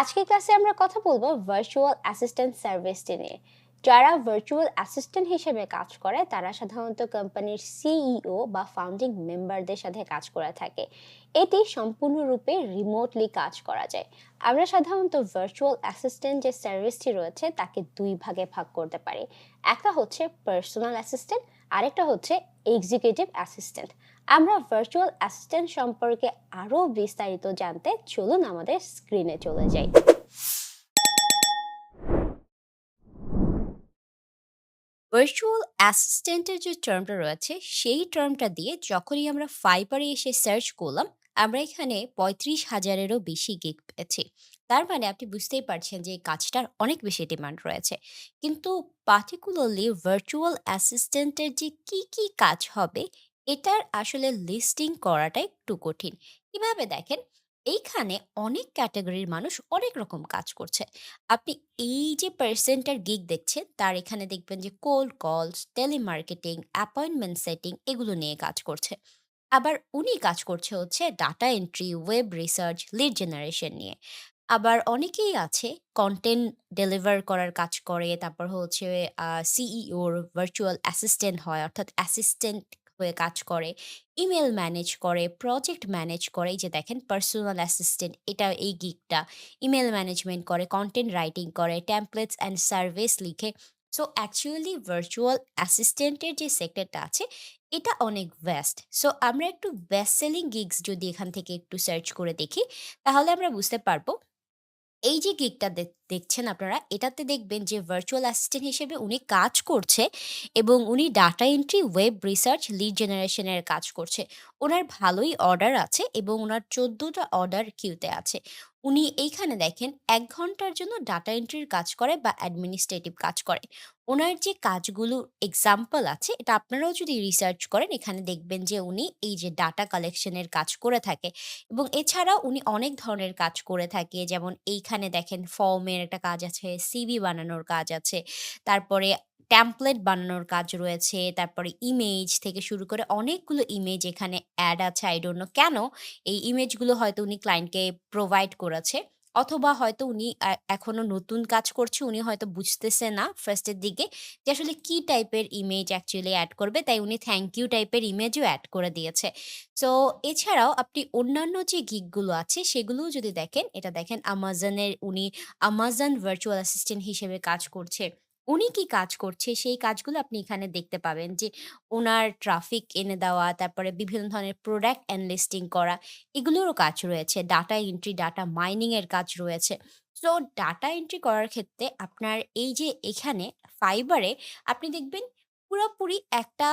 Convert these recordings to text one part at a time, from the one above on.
আজকের ক্লাসে আমরা কথা বলব ভার্চুয়াল অ্যাসিস্ট্যান্ট সার্ভিসটি নিয়ে। যারা ভার্চুয়াল অ্যাসিস্ট্যান্ট হিসেবে কাজ করে, তারা সাধারণত কোম্পানির সিইও বা ফাউন্ডিং মেম্বারদের সাথে কাজ করে থাকে। এটি সম্পূর্ণরূপে রিমোটলি কাজ করা যায়। আমরা সাধারণত ভার্চুয়াল অ্যাসিস্ট্যান্ট যে সার্ভিসটি রয়েছে, তাকে দুই ভাগে ভাগ করতে পারি। একটা হচ্ছে পার্সোনাল অ্যাসিস্ট্যান্ট আরেকটা হচ্ছে এক্সিকিউটিভ অ্যাসিস্ট্যান্ট আমরা ভার্চুয়াল অ্যাসিস্ট্যান্ট সম্পর্কে আরও বিস্তারিত জানতে চলুন আমাদের স্ক্রিনে চলে যাই। ভার্চুয়াল অ্যাসিস্ট্যান্টের যে টার্মটা রয়েছে, সেই টার্মটা দিয়ে যখনই আমরা ফাইবারে এসে সার্চ করলাম, আমরা এখানে পঁয়ত্রিশ হাজারেরও বেশি গিগ পেয়েছি। তার মানে আপনি বুঝতেই পারছেন যে এই কাজটার অনেক বেশি ডিমান্ড রয়েছে। কিন্তু পার্টিকুলারলি ভার্চুয়াল অ্যাসিস্ট্যান্টের যে কি কি কাজ হবে, এটার আসলে লিস্টিং করাটা একটু কঠিন। কীভাবে দেখেন, এইখানে অনেক ক্যাটাগরির মানুষ অনেক রকম কাজ করছে। আপনি এই যে পার্সেন্টার গিগ দেখছেন, তার এখানে দেখবেন যে কোল্ড কলস টেলিমার্কেটিং অ্যাপয়েন্টমেন্ট সেটিং এগুলো নিয়ে কাজ করছে। আবার উনি কাজ করছে হচ্ছে data entry web research lead generation নিয়ে। আবার অনেকেই আছে কন্টেন্ট ডেলিভার করার কাজ করে, তারপর হচ্ছে সিইওর ভার্চুয়াল অ্যাসিস্ট্যান্ট হয়, অর্থাৎ অ্যাসিস্ট্যান্ট হয়ে কাজ করে ইমেল ম্যানেজ করে প্রজেক্ট ম্যানেজ করে যে দেখেন পার্সোনাল অ্যাসিস্ট্যান্ট এটা এই গিকটা ইমেল ম্যানেজমেন্ট করে কন্টেন্ট রাইটিং করে টেমপ্লেটস অ্যান্ড সার্ভিস লিখে সো অ্যাকচুয়ালি ভার্চুয়াল অ্যাসিস্ট্যান্টের যে সেক্টরটা আছে, এটা অনেক ভ্যাস্ট সো আমরা একটু বেস্ট সেলিং গিগস যদি এখান থেকে একটু সার্চ করে দেখি, তাহলে আমরা বুঝতে পারব এই যে গিকটা দেখছেন আপনারা, এটাতে দেখবেন যে ভার্চুয়াল অ্যাসিস্ট্যান্ট হিসেবে উনি কাজ করছে এবং উনি data entry web research lead জেনারেশনের কাজ করছে। ওনার ভালোই অর্ডার আছে এবং ওনার চোদ্দোটা অর্ডার কিউতে আছে। উনি এইখানে দেখেন, এক ঘণ্টার জন্য ডাটা এন্ট্রির কাজ করে বা অ্যাডমিনিস্ট্রেটিভ কাজ করে। ওনার যে কাজগুলো এক্সাম্পল আছে, এটা আপনারাও যদি রিসার্চ করেন, এখানে দেখবেন যে উনি এই যে ডাটা কালেকশনের কাজ করে থাকে এবং এছাড়াও উনি অনেক ধরনের কাজ করে থাকে। যেমন এইখানে দেখেন ফর্মের একটা কাজ আছে সিভি বানানোর কাজ আছে, তারপরে ট্যাম্পলেট বানানোর কাজ রয়েছে, তারপরে ইমেজ থেকে শুরু করে অনেকগুলো ইমেজ এখানে অ্যাড আছে। আই ডোন্ট নো কেন এই ইমেজগুলো হয়তো উনি ক্লায়েন্টকে প্রোভাইড করেছে। অথবা হয়তো উনি এখনও এখনও নতুন কাজ করছে, উনি হয়তো বুঝতেছে না ফার্স্টের দিকে যে আসলে কী টাইপের ইমেজ অ্যাকচুয়ালি অ্যাড করবে। তাই উনি থ্যাংক ইউ টাইপের ইমেজও অ্যাড করে দিয়েছে। সো এছাড়াও আপনি অন্যান্য যে গিকগুলো আছে, সেগুলোও যদি দেখেন, এটা দেখেন আমাজনের উনি আমাজন ভার্চুয়াল অ্যাসিস্ট্যান্ট হিসেবে কাজ করছে। উনি কি কাজ করছে? সেই কাজগুলো আপনি এখানে দেখতে পাবেন যে ওনার ট্রাফিক এনে দেওয়া, তারপরে বিভিন্ন ধরনের প্রোডাক্ট অ্যান্ড লিস্টিং করা, এগুলোরও কাজ রয়েছে। ডাটা এন্ট্রি ডাটা মাইনিং এর কাজ রয়েছে। সো ডাটা এন্ট্রি করার ক্ষেত্রে আপনার এই যে এখানে ফাইবারে আপনি দেখবেন পুরোপুরি একটা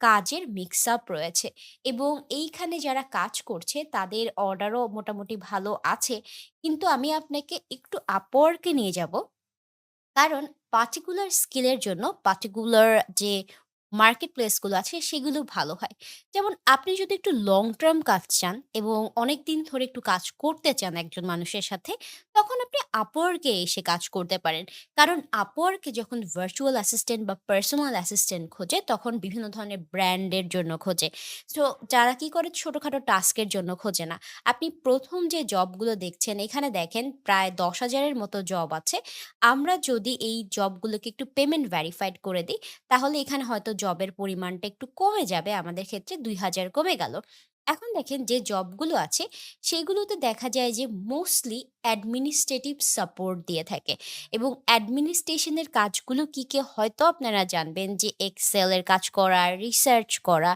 কাজের মিক্স আপ রয়েছে এবং এইখানে যারা কাজ করছে, তাদের অর্ডারও মোটামুটি ভালো আছে। কিন্তু আমি আপনাকে একটু আপওয়ার্কে নিয়ে যাব। কারণ পার্টিকুলার স্কিলের জন্য পার্টিকুলার যে মার্কেট প্লেসগুলো আছে সেগুলো ভালো হয়। যেমন আপনি যদি একটু লং টার্ম কাজ চান এবং অনেক দিন ধরে একটু কাজ করতে চান একজন মানুষের সাথে, তখন আপনি এ এসে কাজ করতে পারেন। কারণ এ যখন ভার্চুয়াল অ্যাসিস্ট্যান্ট বা পার্সোনাল অ্যাসিস্ট্যান্ট খোঁজে, তখন বিভিন্ন ধরনের ব্র্যান্ডের জন্য খোঁজে। সো যারা কি করে ছোটোখাটো টাস্কের জন্য খোঁজে না। আপনি প্রথম যে জবগুলো দেখছেন, এখানে দেখেন প্রায় দশ হাজারের মতো জব আছে। আমরা যদি এই জবগুলোকে একটু পেমেন্ট ভেরিফাইড করে দিই তাহলে এখানে হয়তো জবের পরিমাণটা একটু কমে যাবে। আমাদের ক্ষেত্রে ২,০০০ কমে গেল। এখন দেখেন যে জবগুলো আছে সেগুলোতে দেখা যায় যে মোস্টলি অ্যাডমিনিস্ট্রেটিভ সাপোর্ট দিয়ে থাকে এবং অ্যাডমিনিস্ট্রেশনের কাজগুলো কি, কি হয়তো আপনারা জানবেন যে এক্সেলের কাজ করা, রিসার্চ করা।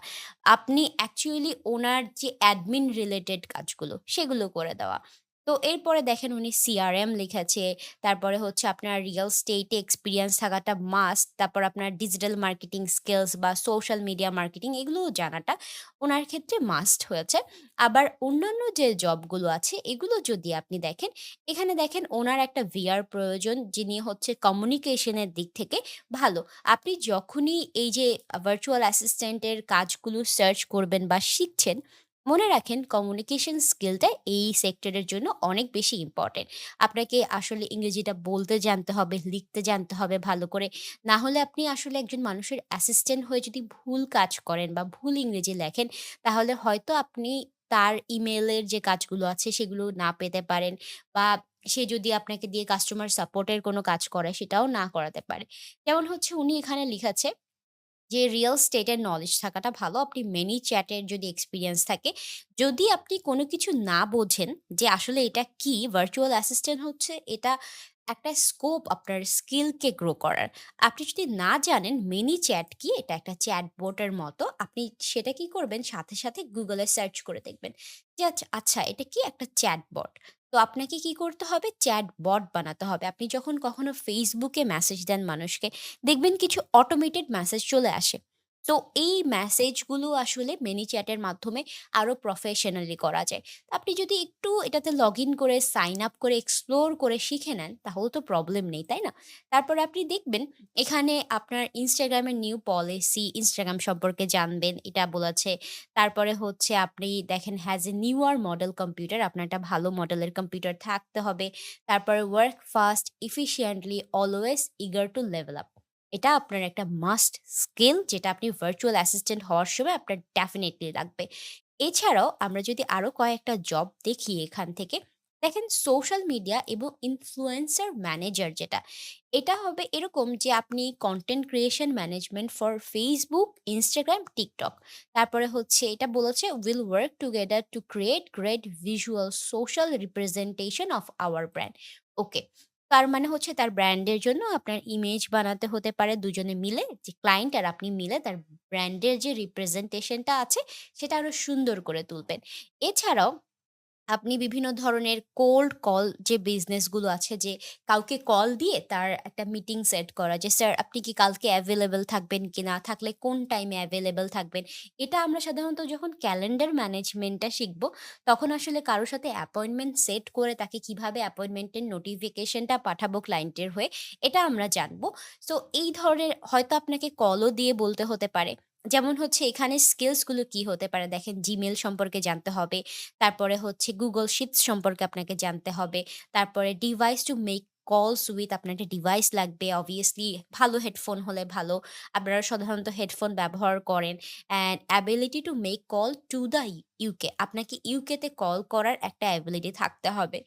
আপনি অ্যাকচুয়ালি ওনার যে অ্যাডমিন রিলেটেড কাজগুলো সেগুলো করে দেওয়া। তো এরপরে দেখেন উনি সিআরএম লিখেছে। তারপরে হচ্ছে আপনার রিয়েল স্টেটে এক্সপিরিয়েন্স থাকাটা মাস্ট। তারপর আপনার ডিজিটাল মার্কেটিং স্কিলস বা সোশ্যাল মিডিয়া মার্কেটিং এগুলোও জানাটা ওনার ক্ষেত্রে মাস্ট হয়েছে। আবার অন্যান্য যে জবগুলো আছে এগুলো যদি আপনি দেখেন, এখানে দেখেন ওনার একটা ভিআর প্রয়োজন যিনি হচ্ছে কমিউনিকেশনের দিক থেকে ভালো। আপনি যখনই এই যে ভার্চুয়াল অ্যাসিস্ট্যান্টের কাজগুলো সার্চ করবেন বা শিখছেন, মনে রাখেন কমিউনিকেশন স্কিলটা এই সেক্টরের জন্য অনেক বেশি ইম্পোর্টেন্ট। আপনাকে আসলে ইংরেজিটা বলতে জানতে হবে, লিখতে জানতে হবে ভালো করে। না হলে আপনি আসলে একজন মানুষের অ্যাসিস্ট্যান্ট হয়ে যদি ভুল কাজ করেন বা ভুল ইংরেজি লেখেন, তাহলে হয়তো আপনি তার ইমেলের যে কাজগুলো আছে সেগুলো না পেতে পারেন বা সে যদি আপনাকে দিয়ে কাস্টমার সাপোর্টের কোনো কাজ করায় সেটাও না করাতে পারে। যেমন হচ্ছে উনি এখানে লিখেছে যে রিয়েল স্টেটের নলেজ থাকাটা ভালো। আপনি মেনি চ্যাটের যদি এক্সপিরিয়েন্স থাকে, যদি আপনি কোনো কিছু না বোঝেন যে আসলে এটা কি, ভার্চুয়াল অ্যাসিস্ট্যান্ট হচ্ছে এটা একটা স্কোপ আপনার স্কিলকে গ্রো করার। আপনি যদি না জানেন মিনি চ্যাট কি, এটা একটা চ্যাটবটের মতো। আপনি সেটা কি করবেন সাথে, সাথে গুগলে সার্চ করে দেখবেন। যে আচ্ছা, আচ্ছা এটা কি একটা চ্যাটবট। তো আপনাকে কি করতে হবে? চ্যাট বট বানাতে হবে। আপনি যখন কখনো ফেসবুকে মেসেজ দেন মানুষকে, দেখবেন কিছু অটোমেটেড মেসেজ চলে আসে। তো এই মেসেজগুলো আসলে মিনি চ্যাটের মাধ্যমে আরও প্রফেশনালি করা যায়। আপনি যদি একটু এটাতে লগইন করে সাইন আপ করে এক্সপ্লোর করে শিখে নেন, তাহলে তো প্রবলেম নেই, তাই না? তারপরে আপনি দেখবেন এখানে আপনার ইনস্টাগ্রামের নিউ পলিসি, ইনস্টাগ্রাম সম্পর্কে জানবেন, এটা বলেছে। তারপরে হচ্ছে আপনি দেখেন has a newer model computer, আপনার একটা ভালো মডেলের কম্পিউটার থাকতে হবে। তারপরে work fast, efficiently, always eager to level up. এটা আপনার একটা মাস্ট স্কিল যেটা আপনি ভার্চুয়াল অ্যাসিস্ট্যান্ট হওয়ার সময় আপনার ডেফিনিটলি লাগবে। এছাড়াও আমরা যদি আরও কয়েকটা জব দেখি এখান থেকে, দেখেন সোশ্যাল মিডিয়া এবং ইনফ্লুয়েন্সার ম্যানেজার যেটা, এটা হবে এরকম যে আপনি content creation management for Facebook Instagram TikTok তারপরে হচ্ছে এটা বলেছে will work together to create great visual social representation of our brand. Okay. তার মানে হচ্ছে তার ব্র্যান্ডের জন্য আপনার ইমেজ বানাতে হতে পারে দুজনে মিলে, যে ক্লায়েন্ট আর আপনি মিলে তার ব্র্যান্ডের যে রিপ্রেজেন্টেশনটা আছে সেটা আরও সুন্দর করে তুলবেন। এছাড়াও আপনি বিভিন্ন ধরনের কোল্ড কল যে বিজনেসগুলো আছে যে কাউকে কল দিয়ে তার একটা মিটিং সেট করা যে, "স্যার আপনি কি কালকে অ্যাভেলেবেল থাকবেন কি না থাকলে কোন টাইমে অ্যাভেলেবেল থাকবেন?" এটা আমরা সাধারণত যখন ক্যালেন্ডার ম্যানেজমেন্টটা শিখব তখন আসলে কারোর সাথে অ্যাপয়েন্টমেন্ট সেট করে তাকে কীভাবে অ্যাপয়েন্টমেন্টের নোটিফিকেশনটা পাঠাবো ক্লায়েন্টের হয়ে, এটা আমরা জানব। সো এই ধরনের হয়তো আপনাকে কলও দিয়ে বলতে হতে পারে। যেমন হচ্ছে এখানে স্কিলসগুলো কি হতে পারে দেখেন জিমেল সম্পর্কে জানতে হবে। তারপরে হচ্ছে গুগল Sheets সম্পর্কে আপনাকে জানতে হবে। তারপরে device to make calls with আপনার একটা ডিভাইস লাগবে অবভিয়াসলি ভালো হেডফোন হলে ভালো। আপনারা সাধারণত হেডফোন ব্যবহার করেন and ability to make call to the UK আপনাকে ইউকেতে কল করার একটা অ্যাবিলিটি থাকতে হবে।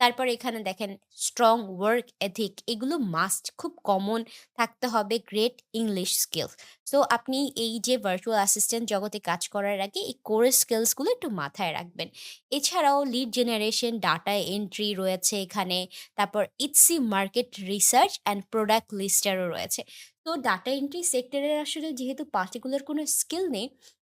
তারপর এখানে দেখেন স্ট্রং ওয়ার্ক এথিক এগুলো মাস্ট খুব কমন থাকতে হবে গ্রেট ইংলিশ স্কিলস। সো আপনি এই যে ভার্চুয়াল অ্যাসিস্ট্যান্ট জগতে কাজ করার আগে এই কোর স্কিলসগুলো একটু মাথায় রাখবেন। এছাড়াও লিড জেনারেশন, ডাটা এন্ট্রি রয়েছে এখানে। তারপর Etsy market research and product লিস্টারও রয়েছে। তো ডাটা এন্ট্রি সেক্টরের আসলে যেহেতু পার্টিকুলার কোনো স্কিল নেই,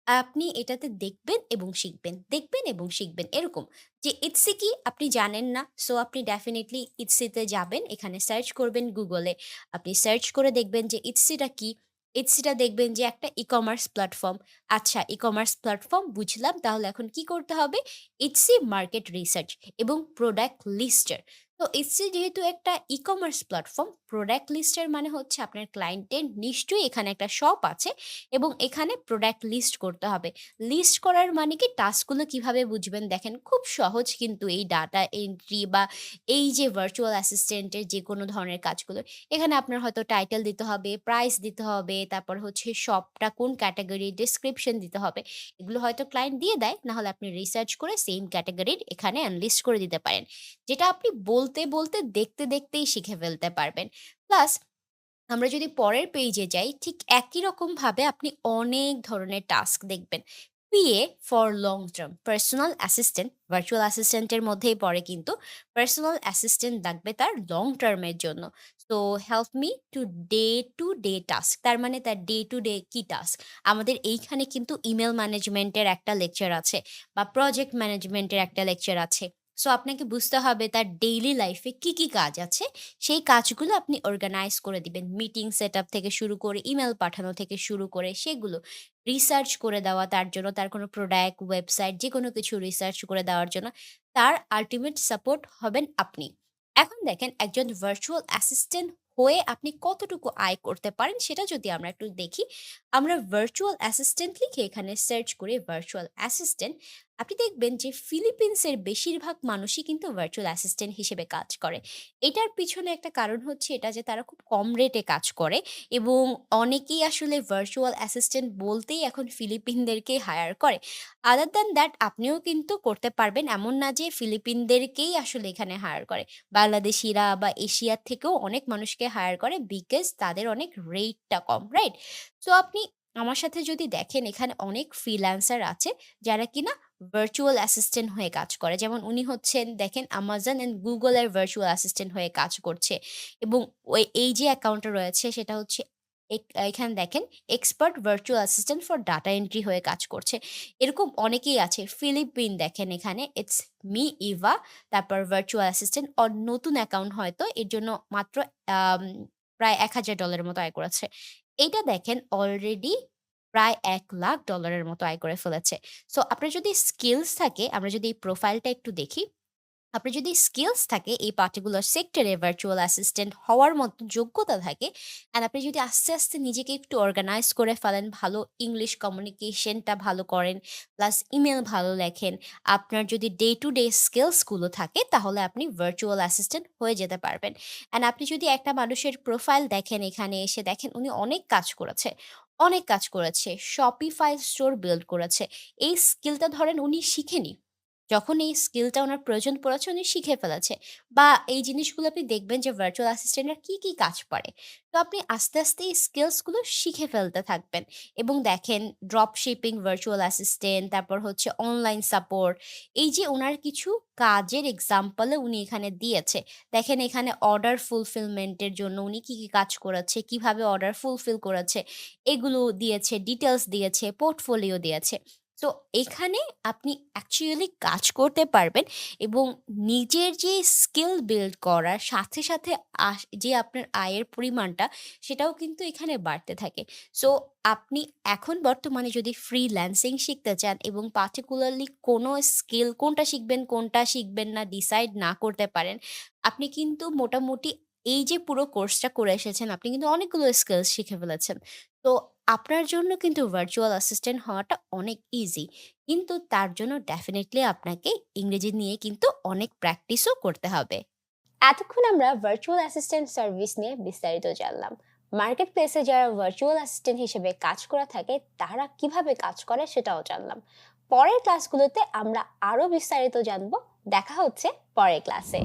আপনি এটাতে দেখবেন এবং শিখবেন, দেখবেন এবং শিখবেন এরকম। যে ইটসি কি আপনি জানেন না। সো আপনি ডেফিনিটলি ইটসিতে যাবেন। এখানে সার্চ করবেন গুগলে আপনি সার্চ করে দেখবেন যে ইটসিটা কি? ইটসিটা দেখবেন যে একটা ই-কমার্স প্ল্যাটফর্ম। আচ্ছা ই-কমার্স প্ল্যাটফর্ম বুঝলাম। তাহলে এখন কি করতে হবে? ইটসি মার্কেট রিসার্চ এবং প্রোডাক্ট লিস্টার। তো ইটসি যেহেতু একটা ই-কমার্স প্ল্যাটফর্ম, প্রোডাক্ট লিস্টের মানে হচ্ছে আপনার ক্লায়েন্টের নিশ্চয়ই এখানে একটা শপ আছে এবং এখানে প্রোডাক্ট লিস্ট করতে হবে। লিস্ট করার মানে কি টাস্কগুলো কীভাবে বুঝবেন দেখেন খুব সহজ কিন্তু এই ডাটা এন্ট্রি বা এই যে ভার্চুয়াল অ্যাসিস্ট্যান্টের যেকোনো ধরনের কাজগুলো। এখানে আপনার হয়তো টাইটেল দিতে হবে, প্রাইস দিতে হবে, তারপর হচ্ছে শপটা কোন ক্যাটেগরি, ডেসক্রিপশন দিতে হবে। এগুলো হয়তো ক্লায়েন্ট দিয়ে দেয়। নাহলে আপনি রিসার্চ করে সেম ক্যাটাগরির এখানে আনলিস্ট করে দিতে পারেন। যেটা আপনি বলতে, বলতে দেখতে, দেখতেই শিখে ফেলতে পারবেন। প্লাস আমরা যদি পরের পেইজে যাই, ঠিক একই রকমভাবে আপনি অনেক ধরনের টাস্ক দেখবেন। PA for long term, personal assistant, virtual অ্যাসিস্ট্যান্টের মধ্যেই পড়ে কিন্তু। পার্সোনাল অ্যাসিস্ট্যান্ট লাগবে তার লং টার্মের জন্য। So help me to day to day task. তার মানে তার ডে টু ডে কি টাস্ক? আমাদের এইখানে কিন্তু ইমেল ম্যানেজমেন্টের একটা লেকচার আছে বা প্রজেক্ট ম্যানেজমেন্টের একটা লেকচার আছে। সো আপনাকে বুঝতে হবে তার ডেইলি লাইফে কি, কি কাজ আছে সেই কাজগুলো আপনি অর্গানাইজ করে দিবেন। মিটিং সেটআপ থেকে শুরু করে ইমেল পাঠানো থেকে শুরু করে সেগুলো। রিসার্চ করে দেওয়া তার জন্য তার কোনো প্রোডাক্ট, ওয়েবসাইট যে কোনো কিছু রিসার্চ করে দেওয়ার জন্য তার আল্টিমেট সাপোর্ট হবেন আপনি। এখন দেখেন একজন ভার্চুয়াল অ্যাসিস্ট্যান্ট হয়ে আপনি কতটুকু আয় করতে পারেন সেটা যদি আমরা একটু দেখি। আমরা ভার্চুয়াল অ্যাসিস্ট্যান্ট লিখে এখানে সার্চ করে ভার্চুয়াল অ্যাসিস্ট্যান্ট আপনি দেখবেন যে ফিলিপিন্সের বেশিরভাগ মানুষই কিন্তু ভার্চুয়াল অ্যাসিস্ট্যান্ট হিসেবে কাজ করে। এটার পিছনে একটা কারণ হচ্ছে এটা যে তারা খুব কম রেটে কাজ করে এবং অনেকেই আসলে ভার্চুয়াল অ্যাসিস্ট্যান্ট বলতেই এখন ফিলিপিনদেরকেই হায়ার করে। আদার দ্যান দ্যাট আপনিও কিন্তু করতে পারবেন। এমন না যে ফিলিপিনদেরকেই আসলে এখানে হায়ার করে। বাংলাদেশিরা বা এশিয়ার থেকেও অনেক মানুষকে হায়ার করে বিকজ তাদের অনেক রেটটা কম, রাইট? সো আপনি আমার সাথে যদি দেখেন এখানে অনেক ফ্রিল্যান্সার আছে যারা কিনা ভার্চুয়াল অ্যাসিস্ট্যান্ট হয়ে কাজ করে। যেমন উনি হচ্ছেন দেখেন Amazon অ্যান্ড গুগলের ভার্চুয়াল অ্যাসিস্ট্যান্ট হয়ে কাজ করছে এবং ওই এই যে অ্যাকাউন্টটা রয়েছে সেটা হচ্ছে এক এখানে দেখেন expert virtual assistant for data entry হয়ে কাজ করছে। এরকম অনেকেই আছে। ফিলিপিন দেখেন এখানে ইটস মি ইভা তারপর ভার্চুয়াল অ্যাসিস্ট্যান্ট অর নতুন অ্যাকাউন্ট হয়তো এর জন্য মাত্র প্রায় $১,০০০ মতো আয় করেছে। এইটা দেখেন অলরেডি প্রায় এক লাখ ডলারের মতো আয় করে ফেলেছে। সো আপনার যদি স্কিলস থাকে, আমরা যদি এই প্রোফাইলটা একটু দেখি। আপনার যদি স্কিলস থাকে এই পার্টিকুলার সেক্টরে ভার্চুয়াল অ্যাসিস্ট্যান্ট হওয়ার মতো যোগ্যতা থাকে অ্যান্ড আপনি যদি আস্তে, আস্তে নিজেকে একটু অর্গানাইজ করে ফেলেন, ভালো ইংলিশ কমিউনিকেশনটা ভালো করেন, প্লাস ইমেল ভালো লেখেন, আপনার যদি ডে টু ডে স্কিলসগুলো থাকে তাহলে আপনি ভার্চুয়াল অ্যাসিস্ট্যান্ট হয়ে যেতে পারবেন। অ্যান্ড আপনি যদি একটা মানুষের প্রোফাইল দেখেন এখানে এসে দেখেন উনি অনেক কাজ করেছে, অনেক কাজ করেছে। শপিফাই স্টোর বিল্ড করেছে। এই স্কিলটা ধরেন উনি শিখেনি। যখন এই স্কিলটা ওনার প্রয়োজন পড়েছে উনি শিখে ফেলেছে। বা এই জিনিসগুলো আপনি দেখবেন যে ভার্চুয়াল অ্যাসিস্ট্যান্টরা কি, কি কাজ পারে। তো আপনি আস্তে, আস্তে এই স্কিলসগুলো শিখে ফেলতে থাকবেন এবং দেখেন ড্রপ শিপিং ভার্চুয়াল অ্যাসিস্ট্যান্ট, তারপর হচ্ছে অনলাইন সাপোর্ট। এই যে ওনার কিছু কাজের এক্সাম্পলে উনি এখানে দিয়েছে। দেখেন এখানে অর্ডার ফুলফিলমেন্টের জন্য উনি কি, কি কাজ করেছে, কীভাবে অর্ডার ফুলফিল করেছে, এগুলো দিয়েছে, ডিটেলস দিয়েছে, পোর্টফোলিও দিয়েছে। সো এখানে আপনি অ্যাকচুয়ালি কাজ করতে পারবেন এবং নিজের যে স্কিল বিল্ড করার সাথে, সাথে যে আপনার আয়ের পরিমাণটা সেটাও কিন্তু এখানে বাড়তে থাকে। সো আপনি এখন বর্তমানে যদি ফ্রিল্যান্সিং শিখতে চান এবং পার্টিকুলারলি কোনো স্কিল কোনটা শিখবেন, কোনটা শিখবেন না ডিসাইড না করতে পারেন, আপনি কিন্তু মোটামুটি এই যে পুরো কোর্সটা করে এসেছেন আপনি কিন্তু অনেকগুলো স্কিলস শিখে ফেলেছেন। তো আপনার জন্য কিন্তু ভার্চুয়াল অ্যাসিস্ট্যান্ট হওয়াটা অনেক ইজি। কিন্তু তার জন্য ডেফিনেটলি আপনাকে ইংরেজি নিয়ে কিন্তু অনেক প্র্যাকটিসও করতে হবে। এতক্ষণ আমরা ভার্চুয়াল অ্যাসিস্ট্যান্ট সার্ভিস নিয়ে বিস্তারিত জানলাম মার্কেট প্লেসে যারা ভার্চুয়াল অ্যাসিস্ট্যান্ট হিসেবে কাজ করে থাকে, তারা কীভাবে কাজ করে সেটাও জানলাম পরের ক্লাসগুলোতে আমরা আরও বিস্তারিত জানব দেখা হচ্ছে পরের ক্লাসে